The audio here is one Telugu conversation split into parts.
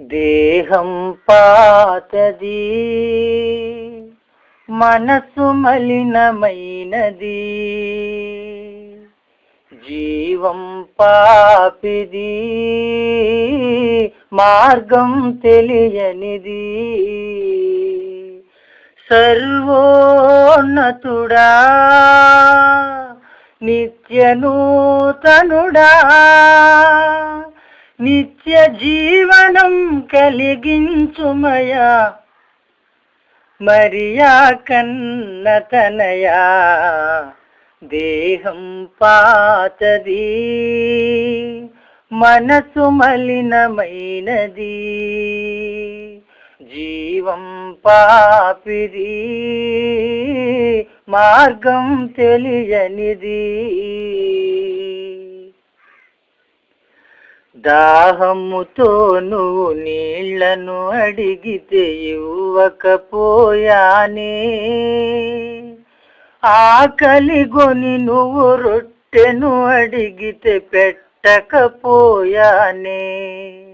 దేహం పాతది మనసు మలినమైనది జీవం పాపిది మార్గం తెలియనిది. సర్వోన్నతుడా నిత్యనూతనుడా నిత్య జీవనం కలిగించుమయా. మరియా కన్నతనయా దేహం పాతది. మనసు మలినమైనది. జీవం పాపిది. మార్గం తెలియనిది. దాహముతో నువ్వు నీళ్ళను అడిగితే ఇవ్వకపోయానే. ఆకలిగొని నువ్వు రొట్టెను అడిగితే పెట్టకపోయానే.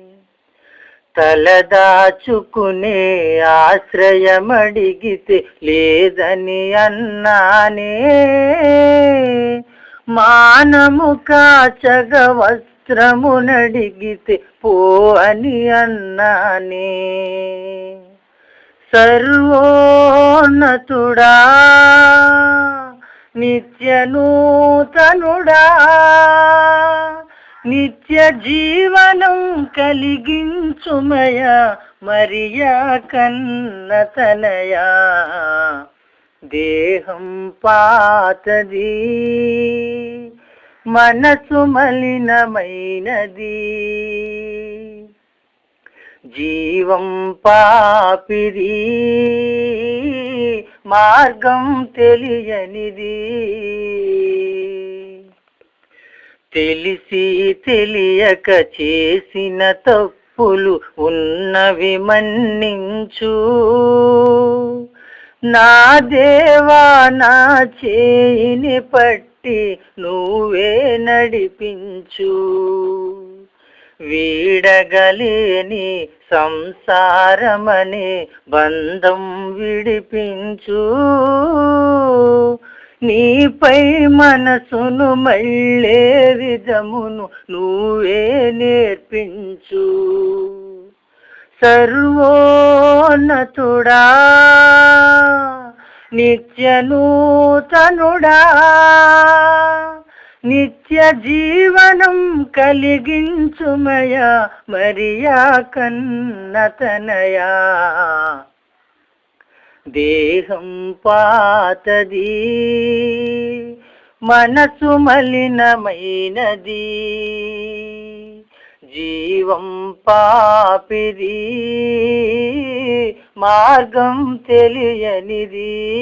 తలదాచుకునే ఆశ్రయమడిగితే లేదని అన్నానే. మానము కాచగవస్ వస్త్రమునడిగితే పో అని అన్నానే. సర్వోన్నతుడా నిత్యనూతనుడా నిత్య జీవనం కలిగించుమయ మరియా కన్నతనయా. దేహం పాతది. మనసు మలినమైనది. జీవం పాపిది మార్గం తెలియనిది. తెలిసి తెలియక చేసిన తప్పులు ఉన్నవి మన్నించు. నా దేవా నా చేయిని పట్టి నువ్వే నడిపించు. వీడగలేని సంసారమనే బంధం విడిపించు. నీపై మనసును మళ్ళే విధమును నువ్వే నేర్పించు. సర్వోన్నతుడా నిత్యనూతనుడా. నిత్య జీవనం కలిగించుమయా మరియా కన్నతనయా. దేహం పాతది మనసు మలినమైనది. జీవం పాపిది. మార్గం తెలియనిది.